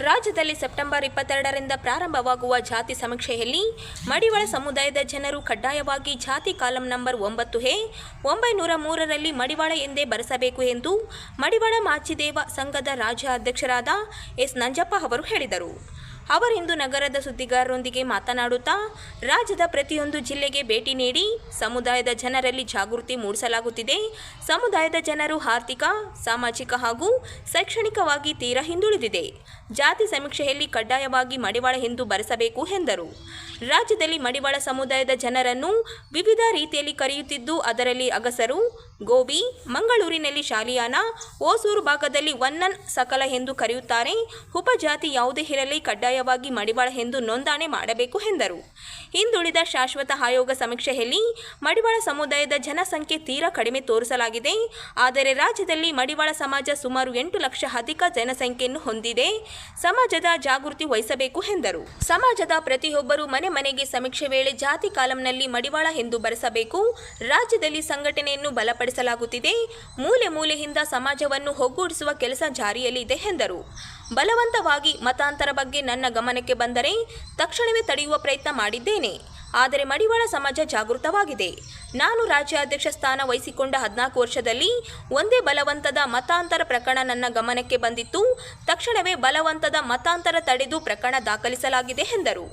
ರಾಜ್ಯದಲ್ಲಿ ಸೆಪ್ಟೆಂಬರ್ ಇಪ್ಪತ್ತೆರಡರಿಂದ ಪ್ರಾರಂಭವಾಗುವ ಜಾತಿ ಸಮೀಕ್ಷೆಯಲ್ಲಿ ಮಡಿವಾಳ ಸಮುದಾಯದ ಜನರು ಕಡ್ಡಾಯವಾಗಿ ಜಾತಿ ಕಾಲಂ ನಂಬರ್ ಒಂಬತ್ತು ಹೇ, ಒಂಬೈನೂರ ಮೂರರಲ್ಲಿ ಮಡಿವಾಳ ಎಂದೇ ಬರೆಸಬೇಕು ಎಂದು ಮಡಿವಾಳ ಮಾಚಿದೇವ ಸಂಘದ ರಾಜ್ಯ ಅಧ್ಯಕ್ಷರಾದ ಎಸ್ ನಂಜಪ್ಪ ಅವರು ಹೇಳಿದರು. ಅವರಿಂದು ನಗರದ ಸುದ್ದಿಗಾರರೊಂದಿಗೆ ಮಾತನಾಡುತ್ತಾ, ರಾಜ್ಯದ ಪ್ರತಿಯೊಂದು ಜಿಲ್ಲೆಗೆ ಭೇಟಿ ನೀಡಿ, ಸಮುದಾಯದ ಜನರಲ್ಲಿ ಜಾಗೃತಿ ಮೂಡಿಸಲಾಗುತ್ತಿದೆ. ಸಮುದಾಯದ ಜನರು ಆರ್ಥಿಕ, ಸಾಮಾಜಿಕ ಹಾಗೂ ಶೈಕ್ಷಣಿಕವಾಗಿ ತೀರಾ ಹಿಂದುಳಿದಿದೆ. ಜಾತಿ ಸಮೀಕ್ಷೆಯಲ್ಲಿ ಕಡ್ಡಾಯವಾಗಿ ಮಡಿವಾಳ ಎಂದು ಬರೆಸಬೇಕು ಎಂದರು. ರಾಜ್ಯದಲ್ಲಿ ಮಡಿವಾಳ ಸಮುದಾಯದ ಜನರನ್ನು ವಿವಿಧ ರೀತಿಯಲ್ಲಿ ಕರೆಯುತ್ತಿದ್ದು, ಅದರಲ್ಲಿ ಅಗಸರು ಗೋಬಿ ಮಂಗಳೂರಿನಲ್ಲಿ ಶಾಲಿಯಾನ ಓಸೂರು ಭಾಗದಲ್ಲಿ ವನ್ನನ್, ಸಕಲ ಎಂದು ಕರೆಯುತ್ತಾರೆ. ಉಪಜಾತಿ ಯಾವುದೇ ಇರಲಿ ಕಡ್ಡಾಯವಾಗಿ ಮಡಿವಾಳ ಎಂದು ನೋಂದಣಿ ಮಾಡಬೇಕು ಎಂದರು. ಹಿಂದುಳಿದ ಶಾಶ್ವತ ಆಯೋಗ ಸಮೀಕ್ಷೆಯಲ್ಲಿ ಮಡಿವಾಳ ಸಮುದಾಯದ ಜನಸಂಖ್ಯೆ ತೀರಾ ಕಡಿಮೆ ತೋರಿಸಲಾಗಿದೆ. ಆದರೆ ರಾಜ್ಯದಲ್ಲಿ ಮಡಿವಾಳ ಸಮಾಜ ಸುಮಾರು ಎಂಟು ಲಕ್ಷ ಅಧಿಕ ಜನಸಂಖ್ಯೆಯನ್ನು ಹೊಂದಿದೆ. ಸಮಾಜದ ಜಾಗೃತಿ ವಹಿಸಬೇಕು ಎಂದರು. ಸಮಾಜದ ಪ್ರತಿಯೊಬ್ಬರು ಮನೆ ಮನೆಗೆ ಸಮೀಕ್ಷೆ ವೇಳೆ ಜಾತಿ ಕಾಲಂನಲ್ಲಿ ಮಡಿವಾಳ ಎಂದು ಬರೆಸಬೇಕು. ರಾಜ್ಯದಲ್ಲಿ ಸಂಘಟನೆಯನ್ನು ಬಲಪಡಿಸಲಾಗುತ್ತಿದೆ. ಮೂಲೆ ಮೂಲೆಯಿಂದ ಸಮಾಜವನ್ನು ಒಗ್ಗೂಡಿಸುವ ಕೆಲಸ ಜಾರಿಯಲ್ಲಿದೆ ಎಂದರು. ಬಲವಂತವಾಗಿ ಮತಾಂತರ ಬಗ್ಗೆ ನನ್ನ ಗಮನಕ್ಕೆ ಬಂದರೆ ತಕ್ಷಣವೇ ತಡೆಯುವ ಪ್ರಯತ್ನ ಮಾಡಿದ್ದೇನೆ. ಆದರೆ ಮಡಿವಾಳ ಸಮಾಜ ಜಾಗೃತವಾಗಿದೆ. ನಾನು ರಾಜ್ಯಾಧ್ಯಕ್ಷ ಸ್ಥಾನ ವಹಿಸಿಕೊಂಡ ಹದಿನಾಲ್ಕು ವರ್ಷದಲ್ಲಿ ಒಂದೇ ಬಲವಂತದ ಮತಾಂತರ ಪ್ರಕರಣ ನನ್ನ ಗಮನಕ್ಕೆ ಬಂದಿತ್ತು. ತಕ್ಷಣವೇ ಬಲವಂತದ ಮತಾಂತರ ತಡೆದು ಪ್ರಕರಣ ದಾಖಲಿಸಲಾಗಿದೆ ಎಂದರು.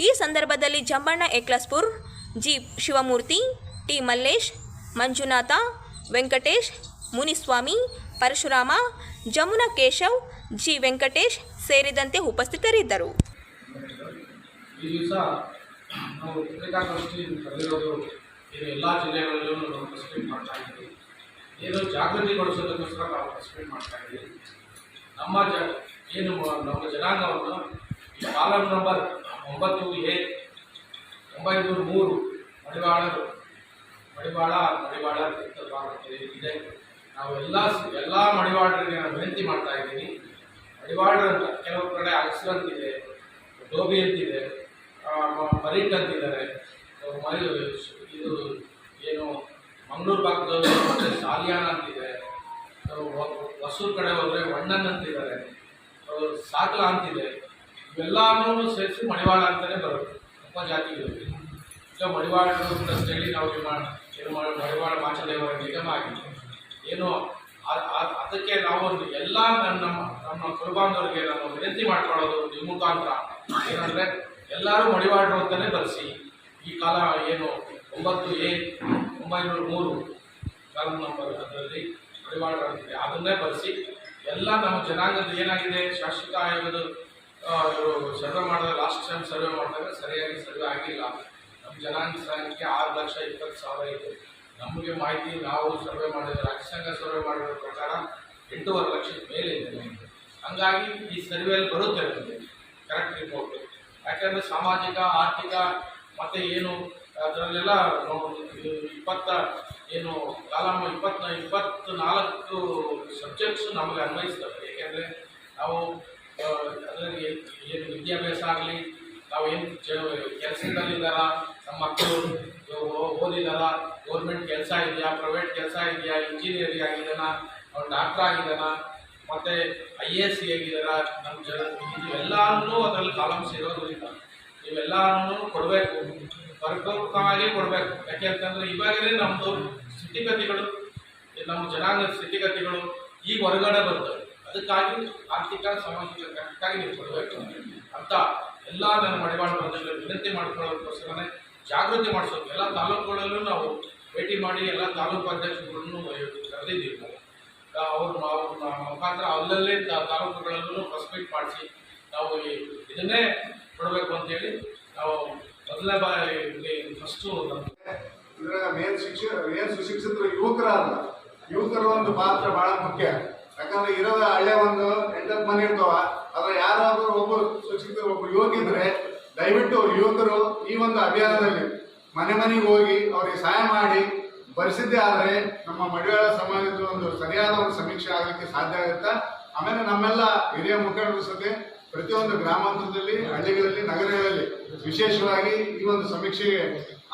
ಈ ಸಂದರ್ಭದಲ್ಲಿ Jambanna Eklaspur G. Shivamurthy, T. Mallesh, Manjunatha, Venkatesh, Muniswamy Parashurama Jamuna Keshav G Venkatesh ಸೇರಿದಂತೆ ಉಪಸ್ಥಿತರಿದ್ದರು ನಾವು ಮಾಡ್ತಾ ಇದ್ದೀವಿ ಏನು ಜಾಗೃತಿಗೊಳಿಸೋದಕ್ಕೋಸ್ಕರ ನಾವು ಪಾರ್ಟಿಸಿಪೇಟ್ ಮಾಡ್ತಾ ಇದ್ದೀವಿ ನಮ್ಮ ಜ ಏನು ನಮ್ಮ ಜನಾಂಗವನ್ನು ಈ ಕಾಲಂ ನಂಬರ್ ಒಂಬತ್ತು ಎ ಒಂಬೈನೂರು ಮೂರು ಮಡಿವಾಳರು ಮಡಿವಾಳ ಮಡಿವಾಳ ಇದೆ ನಾವು ಎಲ್ಲ ಎಲ್ಲ ಮಡಿವಾಡ್ರಿಗೆ ನಾನು ವಿನಂತಿ ಮಾಡ್ತಾ ಇದ್ದೀನಿ. ಮಡಿವಾಡ್ರ ಅಂತ ಕೆಲವು ಕಡೆ ಅಗಸು ಅಂತಿದೆ ಡೋಬಿ ಅಂತಿದೆ ಆ, ಮ- ಅಂತಿದ್ದಾರೆ. ಇದು ಏನು ಮಂಗಳೂರು ಭಾಗದಲ್ಲಿ ಮತ್ತೆ ಸಾಲಿಯಾನ ಅಂತಿದೆ. ಹೊಸೂರು ಕಡೆ ಹೋದರೆ ವಣ್ಣನ್ ಅಂತಿದ್ದಾರೆ. ಸಾಕಲ ಅಂತಿದೆ. ಇವೆಲ್ಲನೂ ಸೇರಿಸಿ ಮಡಿವಾಳ ಅಂತಲೇ ಬರುತ್ತೆ ಜಾತಿಗಳಲ್ಲಿ ಈಗ ಮಡಿವಾಳರು ಅಂತೇಳಿ ನಾವು ಏನು ಮಾಡಿ ಮಡಿವಾಳ ಮಾಚದೇವರ ನಿಗಮ ಆಗಿದೆ. ಏನು ಅದಕ್ಕೆ ನಾವು ಎಲ್ಲ ನನ್ನ ನಮ್ಮ ಕುರುಬಾಂಧವರಿಗೆ ನಾವು ವಿನಂತಿ ಮಾಡ್ಕೊಳ್ಳೋದು ನಿಮ್ಮ ಮುಖಾಂತರ ಏನಂದರೆ ಎಲ್ಲರೂ ಮಡಿವಾಡ್ರು ಅಂತಲೇ ಬರೆಸಿ. ಈ ಕಾಲ ಏನು ಒಂಬತ್ತು ಎ, ಒಂಬೈನೂರ ಮೂರು ಕಾಲ ನಂಬರ್ ಅದರಲ್ಲಿ ಮಡಿವಾಳರು ಅಂತಿದೆ. ಅದನ್ನೇ ಬರೆಸಿ ಎಲ್ಲ ನಮ್ಮ ಜನಾಂಗದ ಏನಾಗಿದೆ? ಶಾಶ್ವತ ಆಯೋಗದ ಸರ್ವೆ ಮಾಡಿದಾಗ ಲಾಸ್ಟ್ ಟೈಮ್ ಸರ್ವೆ ಮಾಡಿದಾಗ ಸರಿಯಾಗಿ ಸರ್ವೆ ಆಗಿಲ್ಲ. ನಮ್ಮ ಜನಾಂಗ ಸಂಖ್ಯೆ ಆರು ಲಕ್ಷ ಇಪ್ಪತ್ತು ಸಾವಿರ ಇದೆ. ನಮಗೆ ಮಾಹಿತಿ, ನಾವು ಸರ್ವೆ ಮಾಡಿದ ರಾಜ್ಯಸಂಘ ಸರ್ವೆ ಮಾಡಿರೋ ಪ್ರಕಾರ ಎಂಟೂವರೆ ಲಕ್ಷದ ಮೇಲೆ ಇದೆ ಹಂಗಾಗಿ ಈ ಸರ್ವೆಯಲ್ಲಿ ಬರುತ್ತೆ ನಮಗೆ. ಕರೆಕ್ಟ್ ರಿಪೋರ್ಟ್ ಯಾಕೆಂದರೆ ಸಾಮಾಜಿಕ, ಆರ್ಥಿಕ, ಮತ್ತು ಏನು, ಅದರಲ್ಲೆಲ್ಲ ಇಪ್ಪತ್ತ, ಏನು ಕಾಲಮ್ಮ ಇಪ್ಪತ್ತ ಇಪ್ಪತ್ತು ನಾಲ್ಕು ಸಬ್ಜೆಕ್ಟ್ಸು ನಮಗೆ ಅನ್ವಯಿಸ್ತವೆ ಏಕೆಂದರೆ ನಾವು ಅದರಲ್ಲಿ ಏನು ವಿದ್ಯಾಭ್ಯಾಸ ಆಗಲಿ ನಾವು ಏನು ಕೆಲಸದಲ್ಲಿದ್ದಾರ? ನಮ್ಮ ಮಕ್ಕಳು ಓದಿದಾರ ಗೌರ್ಮೆಂಟ್ ಕೆಲಸ ಇದೆಯಾ? ಪ್ರೈವೇಟ್ ಕೆಲಸ ಇದೆಯಾ? ಇಂಜಿನಿಯರಿಂಗ್ ಆಗಿದ್ದಾನ? ಅವ್ರು ಡಾಕ್ಟರ್ ಆಗಿದ್ದಾನ? ಮತ್ತು ಐ ಎ ಸಿ ಆಗಿದ್ದಾರ ನಮ್ಮ ಜನ ಇವೆಲ್ಲನೂ ಅದರಲ್ಲಿ ಕಾಲಮ್ಸ್ ಇರೋದ್ರಿಂದ ಇವೆಲ್ಲನೂ ಕೊಡಬೇಕು. ಪರಿಪೂರ್ಣವಾಗಿ ಕೊಡಬೇಕು. ಯಾಕೆ ಅಂತಂದರೆ ಇವಾಗಲೇ ನಮ್ಮದು ಸ್ಥಿತಿಗತಿಗಳು, ನಮ್ಮ ಜನಾಂಗದ ಸ್ಥಿತಿಗತಿಗಳು ಈಗ ಹೊರಗಡೆ ಬರ್ತವೆ ಅದಕ್ಕಾಗಿ ಆರ್ಥಿಕ, ಸಾಮಾಜಿಕ ಕರೆಕ್ಟಾಗಿ ನೀವು ಕೊಡಬೇಕು ಅಂತ. ಎಲ್ಲ ನಾನು ಮಡಿವಾಳ ಪ್ರದೇಶದಲ್ಲಿ ವಿನಂತಿ ಮಾಡ್ಕೊಳ್ಳೋದಕ್ಕೋಸ್ಕರನೇ ಜಾಗೃತಿ ಮಾಡಿಸೋದು. ಎಲ್ಲ ತಾಲೂಕುಗಳಲ್ಲೂ ನಾವು ಭೇಟಿ ಮಾಡಿ ಎಲ್ಲ ತಾಲೂಕು ಅಧ್ಯಕ್ಷರುಗಳನ್ನು ಕರೆದಿದ್ದೀವಿ ನಾವು. ಅವ್ರ ಅವ್ರು ಮುಖಾಂತರ ಅಲ್ಲಲ್ಲೇ ತಾಲೂಕುಗಳಲ್ಲೂ ಪ್ರೆಸ್ ಮಾಡಿಸಿ ನಾವು ಇದನ್ನೇ ಕೊಡಬೇಕು ಅಂತೇಳಿ ನಾವು ಮೊದಲನೇ ಬಾರಿ ಫಸ್ಟು ಇದ್ರಾಗ ಮೇನ್ ಶಿಕ್ಷ ಮೇನ್ ಸುಶಿಕ್ಷಿತರು ಯುವಕರ ಅಲ್ಲ ಯುವಕರ ಒಂದು ಪಾತ್ರ ಬಹಳ ಮುಖ್ಯ. ಯಾಕಂದ್ರೆ ಇರೋದ ಹಳೆ ಒಂದು ಎಂಟತ್ತು ಮನೆ ಇರ್ತಾವ. ಅದ್ರ ಯಾರಾದರೂ ಒಬ್ಬ ಶಿಕ್ಷಕ ಒಬ್ಬ ಯುವಕ ಇದ್ರೆ ದಯವಿಟ್ಟು ಯುವಕರು ಈ ಒಂದು ಅಭಿಯಾನದಲ್ಲಿ ಮನೆ ಮನೆಗೆ ಹೋಗಿ ಅವ್ರಿಗೆ ಸಹಾಯ ಮಾಡಿ. ಬರೆಸಿದ್ದೇ ಆದರೆ ನಮ್ಮ ಮಡಿವಾಳ ಸಮಾಜದ ಒಂದು ಸರಿಯಾದ ಒಂದು ಸಮೀಕ್ಷೆ ಆಗಲಿಕ್ಕೆ ಸಾಧ್ಯ ಆಗುತ್ತೆ? ಆಮೇಲೆ ನಮ್ಮೆಲ್ಲ ಹಿರಿಯ ಮುಖಂಡರ ಜೊತೆ ಪ್ರತಿಯೊಂದು ಗ್ರಾಮಾಂತರದಲ್ಲಿ, ಹಳ್ಳಿಗಳಲ್ಲಿ, ನಗರಗಳಲ್ಲಿ ವಿಶೇಷವಾಗಿ ಈ ಒಂದು ಸಮೀಕ್ಷೆಗೆ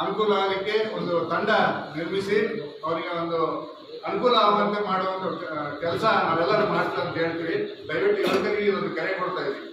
ಅನುಕೂಲ ಆಗಲಿಕ್ಕೆ ಒಂದು ತಂಡ ನಿರ್ಮಿಸಿ, ಅವರಿಗೆ ಒಂದು ಅನುಕೂಲ ಆಗುವಂತೆ ಮಾಡುವಂತ ಕೆಲಸ ನಾವೆಲ್ಲರೂ ಮಾಡ್ತಾ ಅಂತ ಹೇಳ್ತೀವಿ. ದಯವಿಟ್ಟು ಯುವಕರಿಗೆ ಒಂದು ಕರೆ ಕೊಡ್ತಾ ಇದ್ದೀವಿ.